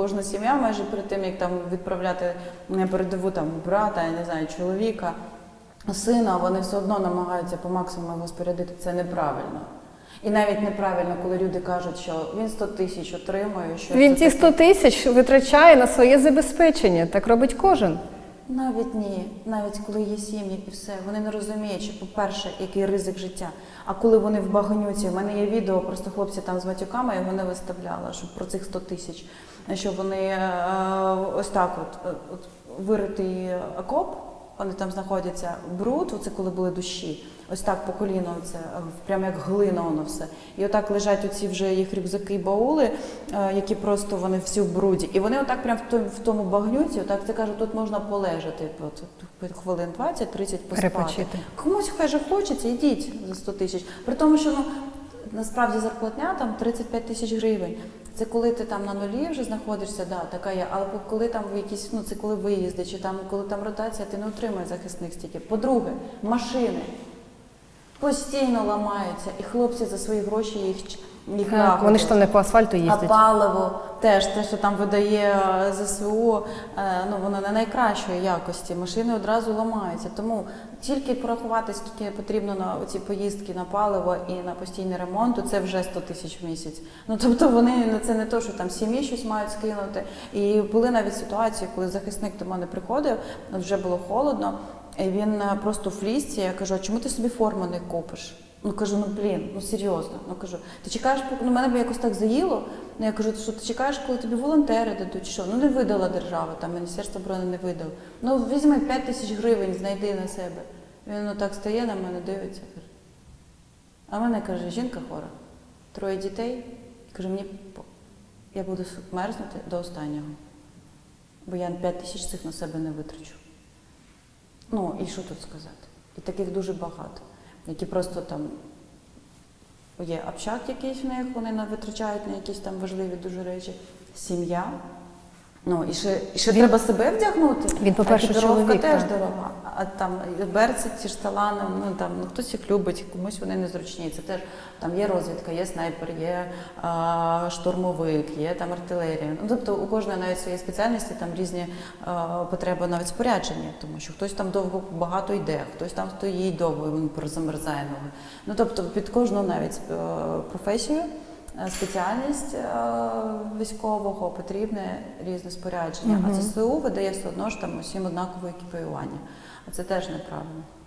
кожна сім'я майже перед тим, як там відправляти на передову там брата, я не знаю, чоловіка, сина, вони все одно намагаються по максимуму його спорядити. Це неправильно. І навіть неправильно, коли люди кажуть, що він 100 тисяч отримує, що Він ці ті 100 тисяч витрачає на своє забезпечення. Так робить кожен. Навіть ні, навіть коли є сім'ї і все, вони не розуміють, що, по-перше, який ризик життя. А коли вони в баганюці, в мене є відео, просто хлопці там з матюками його не виставляла, щоб про цих 100 тисяч, що вони е, ось так от, е, от виритий окоп, вони там знаходяться бруд, оце коли були душі, ось так по коліно, це прямо як глина воно все. І отак лежать оці вже їх рюкзаки, баули, е, які просто вони всі в бруді. І вони отак прямо в тому, багнюці, отак це кажуть, тут можна полежати, от, хвилин 20-30 поспати. Перепочити. Комусь хай же хочеться, йдіть за 100 тисяч. При тому, що ну насправді зарплатня там 35 тисяч гривень. Це коли ти там на нулі вже знаходишся, да, така є. Але коли там в якісь, ну це коли виїзди, чи там коли там ротація, ти не отримаєш захисних стільки. По-друге, машини постійно ламаються, і хлопці за свої гроші їх їх Так, вони ж там не по асфальту А паливо теж те, що там видає е, ЗСУ, е, ну воно не найкращої якості. Машини одразу ламаються. Тому тільки порахувати, скільки потрібно на ці поїздки на паливо і на постійний ремонт, то це вже 100 тисяч в місяць. Ну тобто вони ну, це не то, що там сім'ї щось мають скинути. І були навіть ситуації, коли захисник до мене приходив, вже було холодно. І він е, просто в флісці, я кажу, а чому ти собі форму не купиш? Ну кажу, ну блін, ну серйозно. Ну кажу, ти чекаєш, ну мене б якось так заїло. Ну я кажу, що ти чекаєш, коли тобі волонтери дадуть, що? Ну не видала держава, там Міністерство оборони не видало. Ну візьми 5 тисяч гривень, знайди на себе. Він ну так стає на мене, дивиться. А мене каже, жінка хвора, троє дітей. І каже, мені я буду мерзнути до останнього. Бо я 5 тисяч цих на себе не витрачу. Ну, і що тут сказати? І таких дуже багато, які просто там є общак якийсь в них, вони витрачають на якісь там важливі дуже речі. Сім'я. Ну, і ще, і ще треба себе вдягнути. Він, по-перше, екіпіровка теж дорога. А там берці, ті ж талани, ну там ну, хтось їх любить, комусь вони незручні. Це теж там є розвідка, є снайпер, є а, штурмовик, є там артилерія. Ну тобто у кожної навіть своєї спеціальності там різні а, потреби навіть спорядження, тому що хтось там довго багато йде, хтось там стоїть довго, він замерзає ноги. Ну тобто під кожну навіть е, професію. Е, Спеціальність е, військового потрібне різне спорядження, а ЗСУ видає все одно ж там усім однакове екіпіювання. А це теж неправильно.